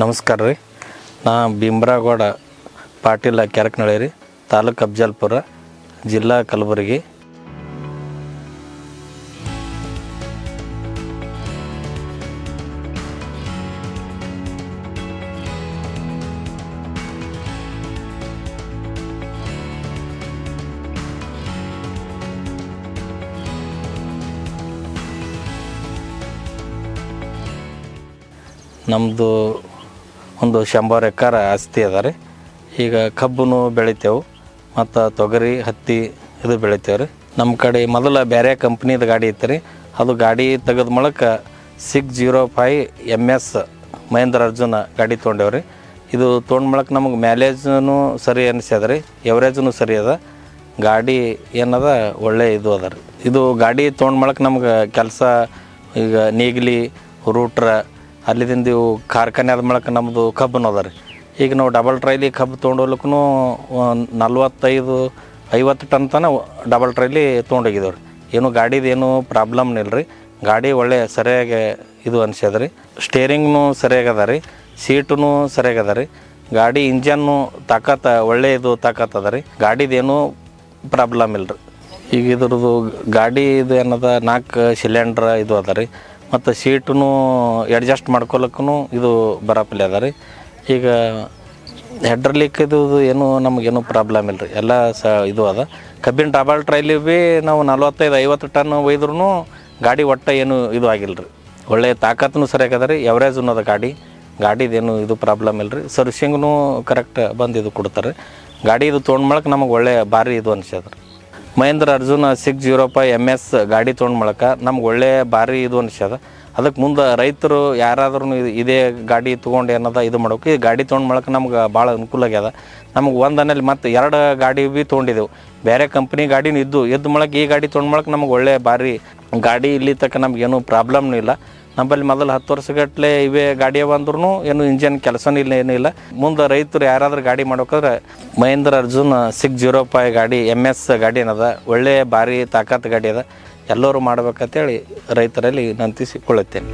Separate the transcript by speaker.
Speaker 1: ನಮಸ್ಕಾರ ರೀ. ನಾ ಭೀಮ್ರಾಗೌಡ ಪಾಟೀಲ ಕ್ಯಾರಕ್ನಳ್ಳಿ ರೀ. ತಾಲೂಕು ಅಫ್ಜಲ್ಪುರ ಜಿಲ್ಲಾ ಕಲಬುರಗಿ. ನಮ್ಮದು ಒಂದು ಶಂಬರ್ ಎಕರೆ ಆಸ್ತಿ ಅದ ರೀ. ಈಗ ಕಬ್ಬನ್ನು ಬೆಳಿತೇವೆ, ಮತ್ತು ತೊಗರಿ, ಹತ್ತಿ ಇದು ಬೆಳಿತೇವೆ ರೀ. ನಮ್ಮ ಕಡೆ ಮೊದಲ ಬೇರೆ ಕಂಪ್ನಿದು ಗಾಡಿ ಇತ್ತು ರೀ. ಅದು ಗಾಡಿ ತೆಗೆದ ಮೂಲಕ six zero five M S Mahindra Arjun ಗಾಡಿ ತೊಗೊಂಡೇವ್ರಿ ಇದು ತೊಗೊಂಡ ಮೂಲಕ ನಮಗೆ ಮ್ಯಾಲೇಜ್ನೂ ಸರಿ ಅನಿಸ್ಯದ ರೀ, ಎವರೇಜ್ನು ಸರಿ ಅದ. ಗಾಡಿ ಏನದ, ಒಳ್ಳೆ ಇದು ಅದ ರೀ. ಇದು ಗಾಡಿ ತೊಗೊಂಡ ಮೂಲಕ ನಮ್ಗೆ ಕೆಲಸ ಈಗ ನೀಗ್ಲಿ, ರೂಟ್ರ ಅಲ್ಲಿದಿಂದ ಇವು ಕಾರ್ಖಾನೆ ಆದ ಮೂಲಕ ನಮ್ಮದು ಕಬ್ಬನ್ನು ಅದ ರೀ ಈಗ ನಾವು ಡಬಲ್ ಟ್ರೈಲಿ ಕಬ್ಬು ತೊಗೊಂಡೋಗ್ಲಿಕ್ಕೂ ನಲ್ವತ್ತೈದು, ಐವತ್ತು ಟನ್ ತನಕ ಡಬಲ್ ಟ್ರೈಲಿ ತೊಗೊಂಡೋಗಿದ್ದೇವೆ ರೀ ಏನು ಗಾಡಿದು ಏನು ಪ್ರಾಬ್ಲಮ್ ಇಲ್ಲ ರೀ ಗಾಡಿ ಒಳ್ಳೆ ಸರಿಯಾಗಿ ಇದು ಅನಿಸ್ಯದ ರೀ ಸ್ಟೇರಿಂಗ್ನು ಸರಿಯಾಗದ ರೀ ಸೀಟು ಸರಿಯಾಗದ ರೀ ಗಾಡಿ ಇಂಜನ್ನು ತಾಕತ್ತ ಒಳ್ಳೆ ಇದು ತಾಕತ್ ಅದ ರೀ ಗಾಡಿದೇನು ಪ್ರಾಬ್ಲಮ್ ಇಲ್ಲ ರೀ ಈಗ ಇದ್ರದ್ದು ಗಾಡಿ ಇದು ಏನದ ನಾಲ್ಕು ಸಿಲಿಂಡ್ರ್ ಇದು ಅದ ರೀ ಮತ್ತು ಸೀಟೂ ಅಡ್ಜಸ್ಟ್ ಮಾಡ್ಕೊಳಕ್ಕೂ ಇದು ಬರಪಲ್ಲಿ ಅದ ರೀ. ಈಗ ಹೆಡ್ರಲಿಕ್ ಇದು ಏನು, ನಮಗೇನು ಪ್ರಾಬ್ಲಮ್ ಇಲ್ಲ ರೀ ಎಲ್ಲ ಸ ಇದು ಅದ. ಕಬ್ಬಿನ ಡಬಲ್ ಟ್ರೈಲಿ ಭೀ ನಾವು ನಲ್ವತ್ತೈದು, ಐವತ್ತು ಟನ್ ಒಯ್ದ್ರೂ ಗಾಡಿ ಒಟ್ಟು ಏನು ಇದು ಆಗಿಲ್ಲ ರೀ ಒಳ್ಳೆ ತಾಕತ್ನು ಸರಿಯಾಗದ ರೀ. ಎವರೇಜ್ ಅದ ಗಾಡಿ. ಗಾಡಿದೇನು ಇದು ಪ್ರಾಬ್ಲಮ್ ಇಲ್ಲ ರೀ ಸರ್ವಿಸಿಂಗ್ನು ಕರೆಕ್ಟ್ ಬಂದು ಇದು ಕೊಡ್ತಾರೆ ಗಾಡಿ ಇದು ತೊಗೊಂಡ್ಮಳಕ್ಕೆ ನಮಗೆ ಒಳ್ಳೆಯ ಭಾರಿ ಇದು ಅನ್ಸ್ಯದ ರೀ. Mahindra Arjun six zero five M S ಗಾಡಿ ತೊಗೊಂಡು ಮೂಲಕ ನಮ್ಗೆ ಒಳ್ಳೆ ಭಾರಿ ಇದು ಅನಿಸ್ಯದ ಅದಕ್ಕೆ ಮುಂದೆ ರೈತರು ಯಾರಾದ್ರೂ ಇದೇ ಗಾಡಿ ತೊಗೊಂಡು ಏನದ ಇದು ಮಾಡೋಕೆ ಈ ಗಾಡಿ ತೊಗೊಂಡು ಮೂಲಕ ನಮ್ಗೆ ಭಾಳ ಅನುಕೂಲ ಆಗ್ಯದ. ನಮ್ಗೆ ಒಂದನಲ್ಲಿ ಮತ್ತು ಎರಡು ಗಾಡಿ ಭೀ ತೊಗೊಂಡಿದ್ದೆವು ಬೇರೆ ಕಂಪ್ನಿ ಗಾಡಿನೂ ಇದ್ದು ಎದ್ದು ಮೂಲಕ ಈ ಗಾಡಿ ತೊಗೊಂಡು ಮೂಲಕ ನಮ್ಗೆ ಒಳ್ಳೆ ಭಾರಿ ಗಾಡಿ ಇಲ್ಲಿ ತನಕ ನಮ್ಗೆ ಏನೂ ಪ್ರಾಬ್ಲಮ್ನೂ ಇಲ್ಲ. ನಮ್ಮಲ್ಲಿ ಮೊದಲು ಹತ್ತು ವರ್ಷಗಟ್ಟಲೆ ಇವೇ ಗಾಡಿ ಬಂದ್ರೂ ಏನು ಇಂಜಿನ್ ಕೆಲಸನೂ ಇಲ್ಲ, ಏನೂ ಇಲ್ಲ. ಮುಂದೆ ರೈತರು ಯಾರಾದರೂ ಗಾಡಿ ಮಾಡ್ಬೇಕಾದ್ರೆ Mahindra Arjun six zero five ಗಾಡಿ ಎಂ ಎಸ್ ಗಾಡಿ ಏನದ ಒಳ್ಳೆಯ ಭಾರಿ ತಾಕತ್ತು ಗಾಡಿ ಅದ. ಎಲ್ಲರೂ ಮಾಡ್ಬೇಕಂತೇಳಿ ರೈತರಲ್ಲಿ ನಂತಿಸಿಕೊಳ್ಳುತ್ತೇನೆ